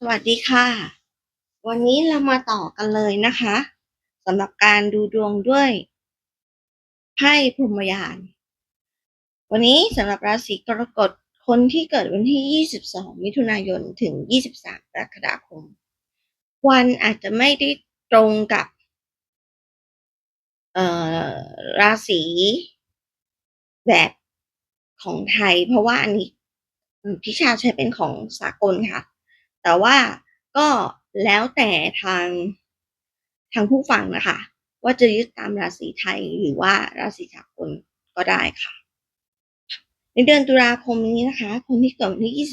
สวัสดีค่ะ วันนี้เรามาต่อกันเลยนะคะสำหรับการดูดวงด้วยไพ่พรหมยาน วันนี้สำหรับราศีกรกฎคนที่เกิดวันที่ 22 มิถุนายนถึง 23กรกฎาคม วันอาจจะไม่ได้ตรงกับเอ่อราศีแบบของไทย เพราะว่าอันนี้พิชาใช้เป็นของสากลค่ะ แต่ว่าก็แล้วแต่ทางทางผู้ฟังนะคะ ว่าจะยึดตามราศีไทยหรือว่าราศีสากลก็ได้ค่ะ ในเดือนตุลาคมนี้นะคะ คนที่เกิดวันที่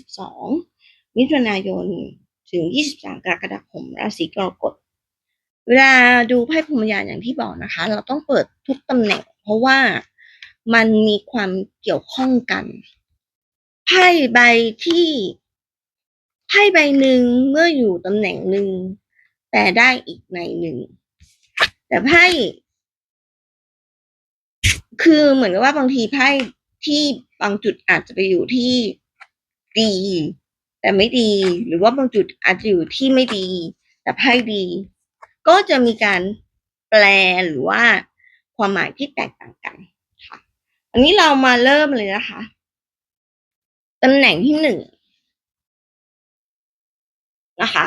22 มิถุนายนถึง 23 กรกฎาคม ราศีกรกฎเวลาดูไพ่พรหมยานอย่างที่บอกนะคะ เราต้องเปิดทุกตำแหน่ง เพราะว่ามันมีความเกี่ยวข้องกันไพ่ใบที่ ไพ่ใบหนึ่งเมื่ออยู่ตำแหน่งหนึ่งแต่ได้อีกในหนึ่งแต่ไพ่คือเหมือนกับว่าบางทีไพ่ที่บางจุดอาจจะไปอยู่ที่ดี แต่ไม่ดี หรือว่าบางจุดอาจจะอยู่ที่ไม่ดี แต่ไพ่ดี ก็จะมีการแปลหรือว่าความหมายที่แตกต่างกันค่ะ อันนี้เรามาเริ่มเลยนะคะตำแหน่งที่หนึ่ง นะคะ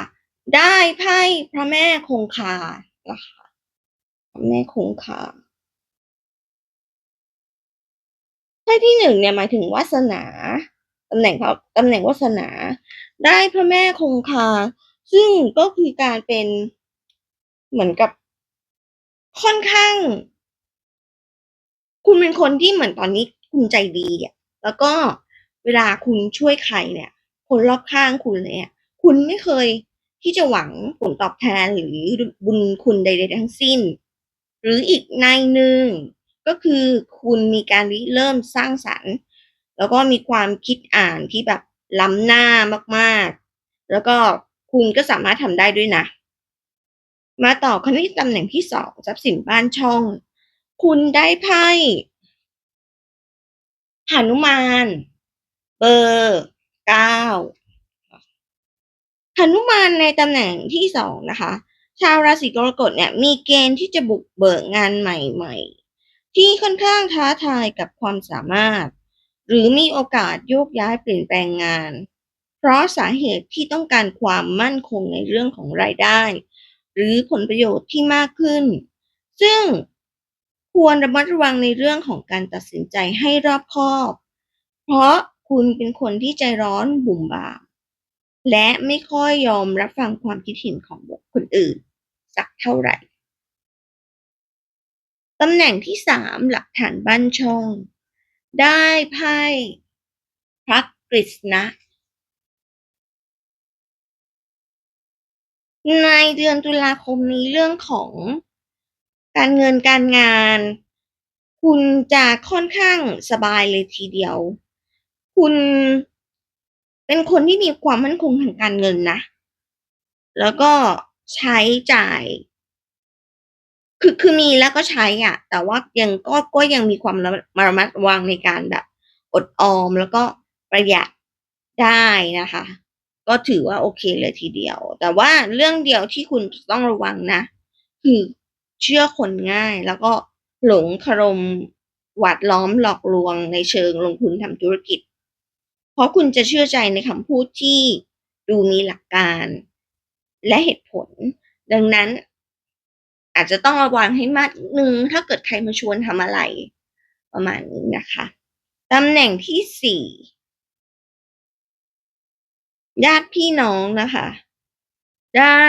ได้ไพ่พระแม่คงคานะคะพระแม่คงคาไพ่ที่หนึ่งเนี่ยหมายถึงวาสนาตำแหน่งเขาตำแหน่งวาสนา ได้พระแม่คงคา ซึ่งก็คือการเป็นเหมือนกับค่อนข้าง คุณเป็นคนที่เหมือนตอนนี้คุณใจดีอะแล้วก็เวลาคุณช่วยใครเนี่ย คนรอบข้างคุณเนี่ย คุณไม่เคยที่จะหวังผลตอบแทนหรือบุญคุณใดๆทั้งสิ้น หรืออีกในหนึ่งก็คือคุณมีการริเริ่มสร้างสรรค์ แล้วก็มีความคิดอ่านที่แบบล้ำหน้ามากๆ แล้วก็คุณก็สามารถทำได้ด้วยนะ มาต่อคณิตตำแหน่งที่สองทรัพย์สินบ้านช่อง คุณได้ไพ่หานุมาน เบอร์เก้า หนุมานในตำแหน่งที่สองนะคะ ชาวราศีกรกฎเนี่ยมีเกณฑ์ที่จะบุกเบิกงานใหม่ ๆ ที่ค่อนข้างท้าทายกับความสามารถ หรือมีโอกาสโยกย้ายเปลี่ยนแปลงงาน เพราะสาเหตุที่ต้องการความมั่นคงในเรื่องของรายได้ หรือผลประโยชน์ที่มากขึ้น ซึ่งควรระมัดระวังในเรื่องของการตัดสินใจให้รอบคอบ เพราะคุณเป็นคนที่ใจร้อนบุ่มบาม และไม่ค่อยยอมรับฟังความคิดเห็นของคนอื่น สักเท่าไหร่ตำแหน่งที่สามหลักฐานบ้านช่อง ได้ไพ่พระกฤษณะในเดือนตุลาคมนี้เรื่องของการเงินการงาน คุณจะค่อนข้างสบายเลยทีเดียว คุณ เป็นคนที่มีความมั่นคงทางการเงินนะ แล้วก็ใช้จ่าย คือคือมีแล้วก็ใช้อะ แต่ว่ายังก็ก็ยังมีความระมัดระวังในการแบบ อดออมแล้วก็ประหยัดได้นะคะ ก็ถือว่าโอเคเลยทีเดียว แต่ว่าเรื่องเดียวที่คุณต้องระวังนะ คือเชื่อคนง่ายแล้วก็หลงคารมหวาดล้อมหลอกลวงในเชิงลงทุนทำธุรกิจ เพราะคุณจะเชื่อใจในคำพูดที่ดูมีหลักการและเหตุผล ดังนั้น อาจจะต้องระวังให้มากนึงถ้าเกิดใครมาชวนทำอะไร ประมาณนี้นะคะตำแหน่งที่สี่ญาติพี่น้องนะคะ ได้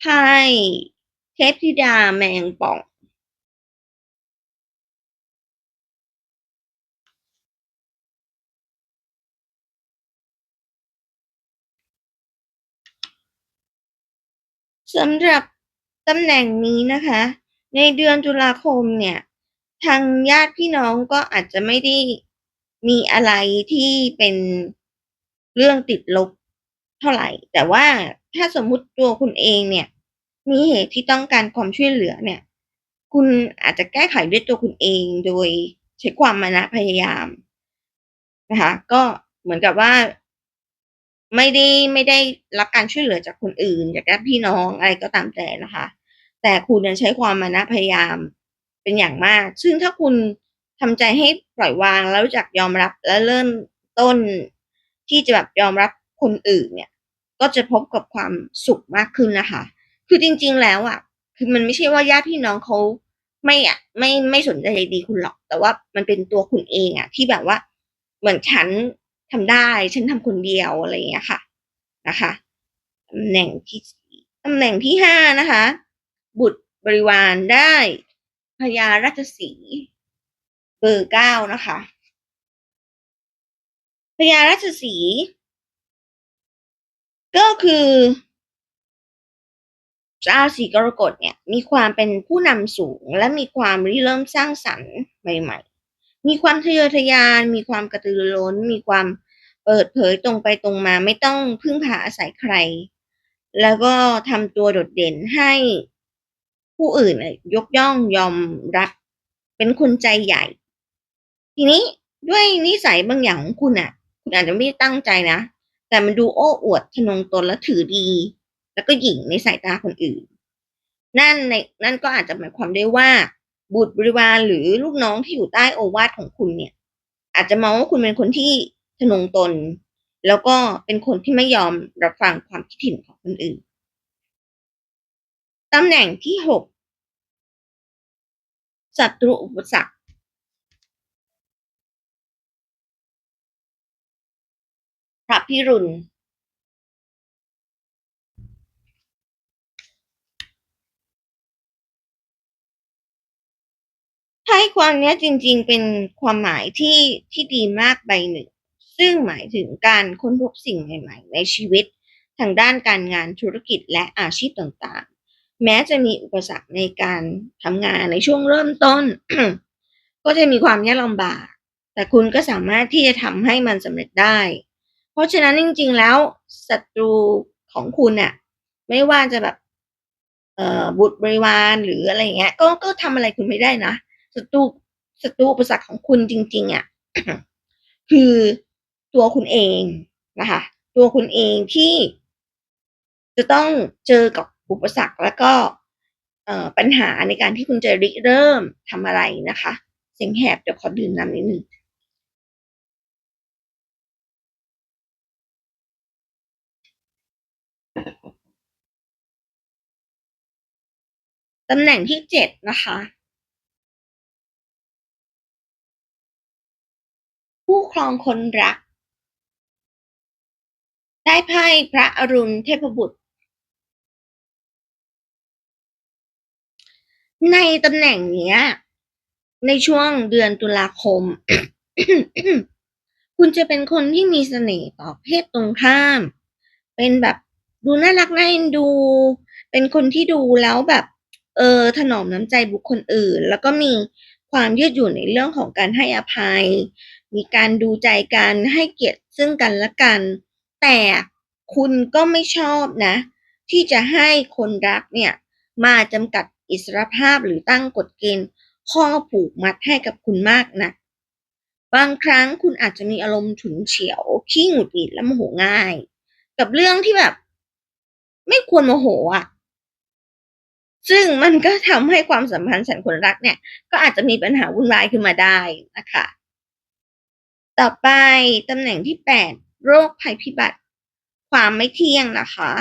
ไพ่เทพธิดาแมงป่อง สำหรับตำแหน่งนี้นะคะ ในเดือนตุลาคมเนี่ย ทางญาติพี่น้องก็อาจจะไม่ได้มีอะไรที่เป็นเรื่องติดลบเท่าไหร่ แต่ว่าถ้าสมมุติตัวคุณเองเนี่ย มีเหตุที่ต้องการความช่วยเหลือเนี่ย คุณอาจจะแก้ไขด้วยตัวคุณเองโดยใช้ความมานะพยายามนะคะ ก็เหมือนกับว่า ไม่ได้ไม่ได้รับการช่วยเหลือจากคนอื่น จากญาติพี่น้องอะไรก็ตามแต่นะคะ แต่คุณใช้ความมานะพยายามเป็นอย่างมาก ซึ่งถ้าคุณทำใจให้ปล่อยวางแล้วจักยอมรับและเริ่มต้น ที่จะแบบยอมรับคนอื่นเนี่ย ก็จะพบกับความสุขมากขึ้นนะคะ คือจริง ๆ แล้วอะ คือมันไม่ใช่ว่าญาติพี่น้องเขาไม่อะไม่ไม่สนใจดีคุณหรอก แต่ว่ามันเป็นตัวคุณเองอะ ที่แบบว่าเหมือนฉัน ทำได้ฉันทำคนเดียวอะไรอย่างเงี้ยค่ะนะคะตำแหน่งที่ตำแหน่งที่ห้านะคะ บุตรบริวารได้พญาราชสีเบอร์เก้านะคะพญาราชสี ก็คือราศีกรกฎเนี่ย มีความเป็นผู้นำสูงและมีความริเริ่มสร้างสรรค์ใหม่ๆ มีความทะเยอทะยาน มีความกระตือรือร้น มีความเปิดเผยตรงไปตรงมา ไม่ต้องพึ่งพาอาศัยใคร แล้วก็ทำตัวโดดเด่นให้ผู้อื่นยกย่องยอมรับ เป็นคนใจใหญ่ ทีนี้ด้วยนิสัยบางอย่างของคุณอะ คุณอาจจะไม่ตั้งใจนะ แต่มันดูโอ้อวดทนงตนและถือดี แล้วก็หยิ่งในสายตาคนอื่น นั่นในนั่นก็อาจจะหมายความได้ว่า บุตรบริวารหรือลูกน้องที่อยู่ใต้โอวาทของคุณเนี่ย อาจจะมองว่าคุณเป็นคนที่ทนงตน แล้วก็เป็นคนที่ไม่ยอมรับฟังความคิดเห็นของคนอื่นตำแหน่งที่หกศัตรูอุปสรรคพระพิรุณ ไพ่ความนี้จริงๆเป็นความหมายที่ที่ดีมากใบหนึ่ง ซึ่งหมายถึงการค้นพบสิ่งใหม่ ๆ ในชีวิต ทางด้านการงานธุรกิจและอาชีพต่างๆ แม้จะมีอุปสรรคในการทำงานในช่วงเริ่มต้น ก็จะมีความยากลำบาก แต่คุณก็สามารถที่จะทำให้มันสำเร็จได้ เพราะฉะนั้นจริง ๆ แล้วศัตรูของคุณเนี่ยไม่ว่าจะแบบเอ่อบุตรบริวารหรืออะไรเงี้ยก็ก็ทำอะไรคุณไม่ได้นะ ศัตรูศัตรูอุปสรรคของคุณจริง ๆอะคือตัวคุณเองนะคะ ตัวคุณเองที่จะต้องเจอกับอุปสรรคแล้วก็ปัญหาในการที่คุณจะริเริ่มทำอะไรนะคะเสียงแหบเดี๋ยวขอดื่มน้ำนิดนึงตำแหน่งที่เจ็ดนะคะ ผู้ครองคนรัก ได้ไพ่พระอรุณเทพบุตร ในตำแหน่งเนี้ย ในช่วงเดือนตุลาคม คุณจะเป็นคนที่มีเสน่ห์ต่อเพศตรงข้าม เป็นแบบดูน่ารักน่าเอ็นดู เป็นคนที่ดูแล้วแบบ เออถนอมน้ำใจบุคคลอื่น แล้วก็มีความยืดหยุ่นในเรื่องของการให้อภัย มีการดูใจกันให้เกียรติซึ่งกันและกัน แต่คุณก็ไม่ชอบนะ ที่จะให้คนรักเนี่ยมาจำกัดอิสรภาพหรือตั้งกฎเกณฑ์ข้อผูกมัดให้กับคุณมากนะบางครั้งคุณอาจจะมีอารมณ์ฉุนเฉียวขี้หงุดหงิดและโมโหง่าย กับเรื่องที่แบบ ไม่ควรโมโหอะ ซึ่งมันก็ทำให้ความสัมพันธ์ฉันคนรักเนี่ย ก็อาจจะมีปัญหาวุ่นวายขึ้นมาได้นะคะ ต่อไปตำแหน่งที่แปดโรคภัยพิบัติ ความไม่เที่ยงนะคะ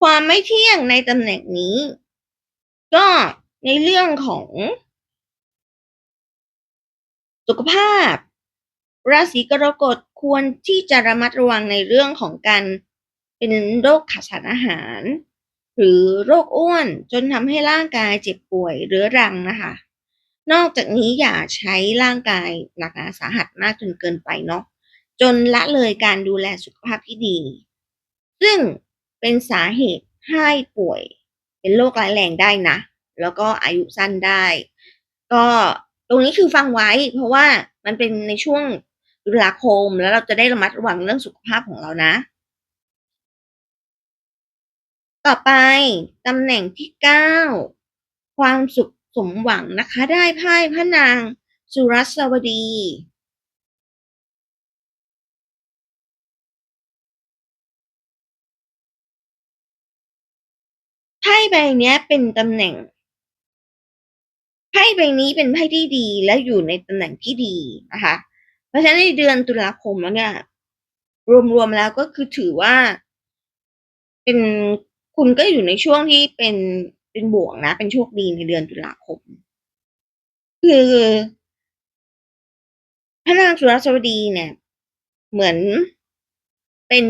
ความไม่เที่ยงในตำแหน่งนี้ ก็ในเรื่องของ สุขภาพ ราศีกรกฎควรที่จะระมัดระวังในเรื่องของการเป็นโรคขาดสารอาหาร หรือโรคอ้วนจนทำให้ร่างกายเจ็บป่วยเรื้อรังนะคะ นอกจากนี้อย่าใช้ร่างกายหนักหนาสาหัสมากจนเกินไปเนาะจนละเลยการดูแลสุขภาพที่ดี ซึ่งเป็นสาเหตุให้ป่วย เป็นโรคร้ายแรงได้นะ แล้วก็อายุสั้นได้ ก็ตรงนี้คือฟังไว้ เพราะว่ามันเป็นในช่วงตุลาคมแล้วเราจะได้ระมัดระวังเรื่องสุขภาพของเรานะ ต่อไปตำแหน่งที่เก้าความสุขสมหวังนะคะ ได้ไพ่พระนางสุรัสวดี ไพ่ใบเนี้ยเป็นตำแหน่ง ไพ่ใบนี้เป็นไพ่ที่ดีและอยู่ในตำแหน่งที่ดีนะคะ เพราะฉะนั้นในเดือนตุลาคมแล้วเนี่ยรวมๆแล้วก็คือถือว่า เป็น คุณก็อยู่ในช่วงที่เป็นเป็นบวกนะ เป็นโชคดีในเดือนตุลาคม คือพระนางสุรสวดีเนี่ย เหมือนเป็น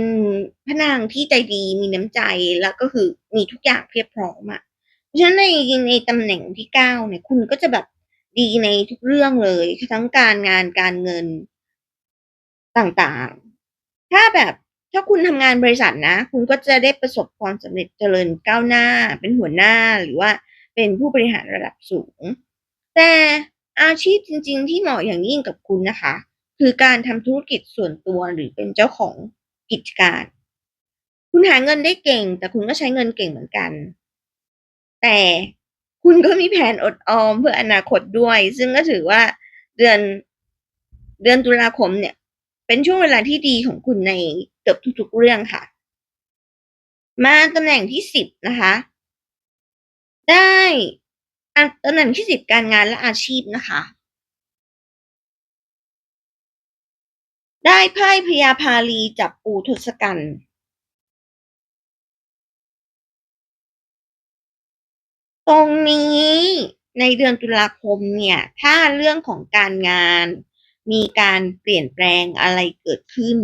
พระนางที่ใจดีมีน้ำใจแล้วก็คือมีทุกอย่างเพียบพร้อมอะเพราะฉะนั้นในในตำแหน่งที่เก้าเนี่ย คุณก็จะแบบดีในทุกเรื่องเลย ทั้งการงานการเงินต่างๆ ถ้าแบบ ถ้าคุณทำงานบริษัทนะ คุณก็จะได้ประสบความสำเร็จเจริญก้าวหน้า เป็นหัวหน้าหรือว่าเป็นผู้บริหารระดับสูง แต่อาชีพจริง ๆ ที่เหมาะอย่างยิ่งกับคุณนะคะ คือการทำธุรกิจส่วนตัวหรือเป็นเจ้าของกิจการ คุณหาเงินได้เก่ง แต่คุณก็ใช้เงินเก่งเหมือนกัน แต่คุณก็มีแผนอดออมเพื่ออนาคตด้วย ซึ่งก็ถือว่าเดือนเดือนตุลาคมเนี่ย เป็นช่วงเวลาที่ดีของคุณใน เกือบทุกๆเรื่องค่ะ มาตำแหน่งที่สิบนะคะ ได้ตำแหน่งที่สิบการงานและอาชีพนะคะ ได้ไพ่พยาพาลีจับปูทศกัณฐ์ตรงนี้ในเดือนตุลาคมเนี่ย ถ้าเรื่องของการงานมีการเปลี่ยนแปลงอะไรเกิดขึ้น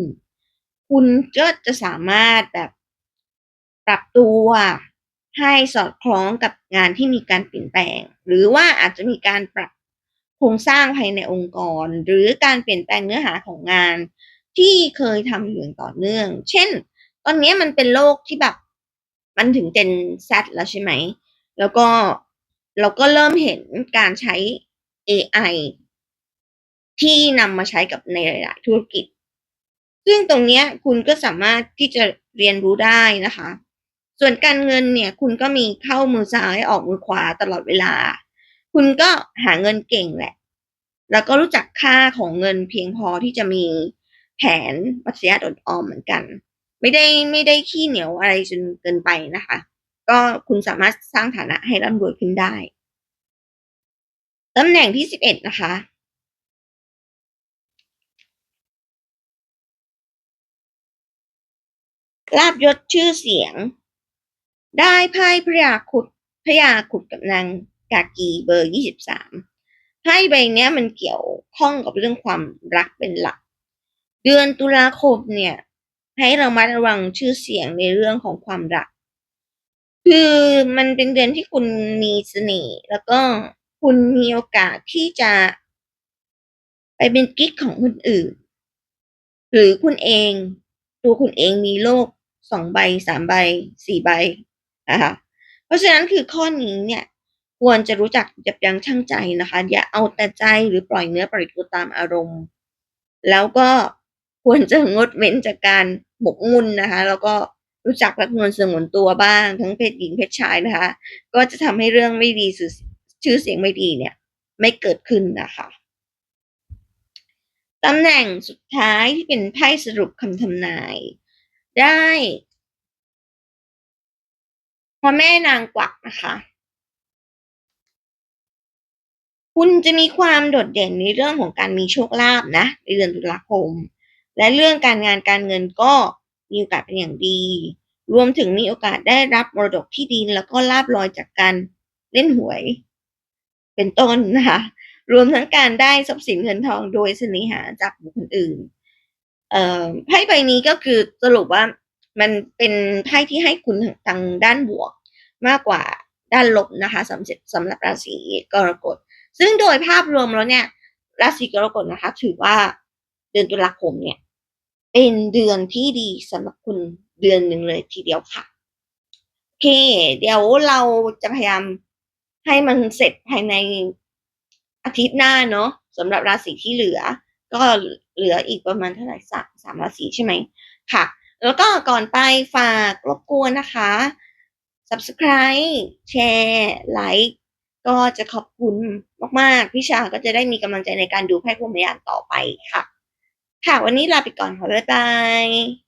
คุณก็จะสามารถแบบปรับตัวให้สอดคล้องกับงานที่มีการเปลี่ยนแปลง หรือว่าอาจจะมีการปรับโครงสร้างภายในองค์กร หรือการเปลี่ยนแปลงเนื้อหาของงาน ที่เคยทำอยู่ต่อเนื่อง เช่น ตอนนี้มันเป็นโลกที่แบบมันถึงเจนซแล้วใช่ไหม แล้วก็เราก็เริ่มเห็นการใช้ AI ที่นำมาใช้กับในหลาย ๆ ธุรกิจ ซึ่งตรงนี้คุณก็สามารถที่จะเรียนรู้ได้นะคะ ส่วนการเงินเนี่ยคุณก็มีเข้ามือซ้ายออกมือขวาตลอดเวลา คุณก็หาเงินเก่งแหละ แล้วก็รู้จักค่าของเงินเพียงพอที่จะมีแผนปัจจัยอดออมเหมือนกัน ไม่ได้ไม่ได้ขี้เหนียวอะไรจนเกินไปนะคะ ก็คุณสามารถสร้างฐานะให้ร่ำรวยขึ้นได้ตำแหน่งที่สิบเอ็ดนะคะ ลาบยศชื่อเสียง ได้ไพ่พระยาขุดพระยาขุดกับนางกากีเบอร์ยี่สิบสามไพ่ใบนี้มันเกี่ยวข้องกับเรื่องความรักเป็นหลัก เดือนตุลาคมเนี่ย ให้เรามาระวังชื่อเสียงในเรื่องของความรัก คือมันเป็นเดือนที่คุณมีเสน่ห์แล้วก็คุณมีโอกาสที่จะ ไปเป็นกิ๊กของคนอื่น หรือคุณเอง ตัวคุณเองมีโลก สองใบสามใบสี่ใบนะคะเพราะฉะนั้นคือข้อนี้เนี่ยควรจะรู้จักยับยั้งชั่งใจนะคะ อย่าเอาแต่ใจหรือปล่อยเนื้อปล่อยตัวตามอารมณ์ แล้วก็ควรจะงดเว้นจากการหมกมุ่นนะคะ แล้วก็รู้จักรักนวลสงวนตัวบ้าง ทั้งเพศหญิงเพศชายนะคะ ก็จะทำให้เรื่องไม่ดีชื่อเสียงไม่ดีเนี่ย ไม่เกิดขึ้นนะคะตำแหน่งสุดท้ายที่เป็นไพ่สรุปคำทำนาย ได้พระแม่นางกวักนะคะ คุณจะมีความโดดเด่นในเรื่องของการมีโชคลาภนะในเดือนตุลาคม และเรื่องการงานการเงินก็มีโอกาสเป็นอย่างดี รวมถึงมีโอกาสได้รับมรดกที่ดินแล้วก็ลาบลอยจากการเล่นหวย เป็นต้นนะคะ รวมทั้งการได้ทรัพย์สินเงินทองโดยเสน่หาจากบุคคลอื่น เอ่อไพ่ใบนี้ก็คือสรุปว่ามันเป็นไพ่ที่ให้คุณทางด้านบวกมากกว่าด้านลบนะคะสำหรับสำหรับราศีกรกฎ ซึ่งโดยภาพรวมแล้วเนี่ย ราศีกรกฎนะคะ ถือว่าเดือนตุลาคมเนี่ย เป็นเดือนที่ดีสำหรับคุณเดือนหนึ่งเลยทีเดียวค่ะโอเค เดี๋ยวเราจะพยายามให้มันเสร็จภายในอาทิตย์หน้าเนาะสำหรับราศีที่เหลือ ก็ เหลืออีกประมาณเท่าไหร่สามสามราศีใช่ไหมค่ะ แล้วก็ก่อนไปฝากรบกวนนะคะ subscribe แชร์ไลค์ก็จะขอบคุณมาก ๆ พี่ชาก็จะได้มีกำลังใจในการดูไพ่พรหมยานต่อไปค่ะ ค่ะ วันนี้ลาไปก่อนค่ะบ๊ายบาย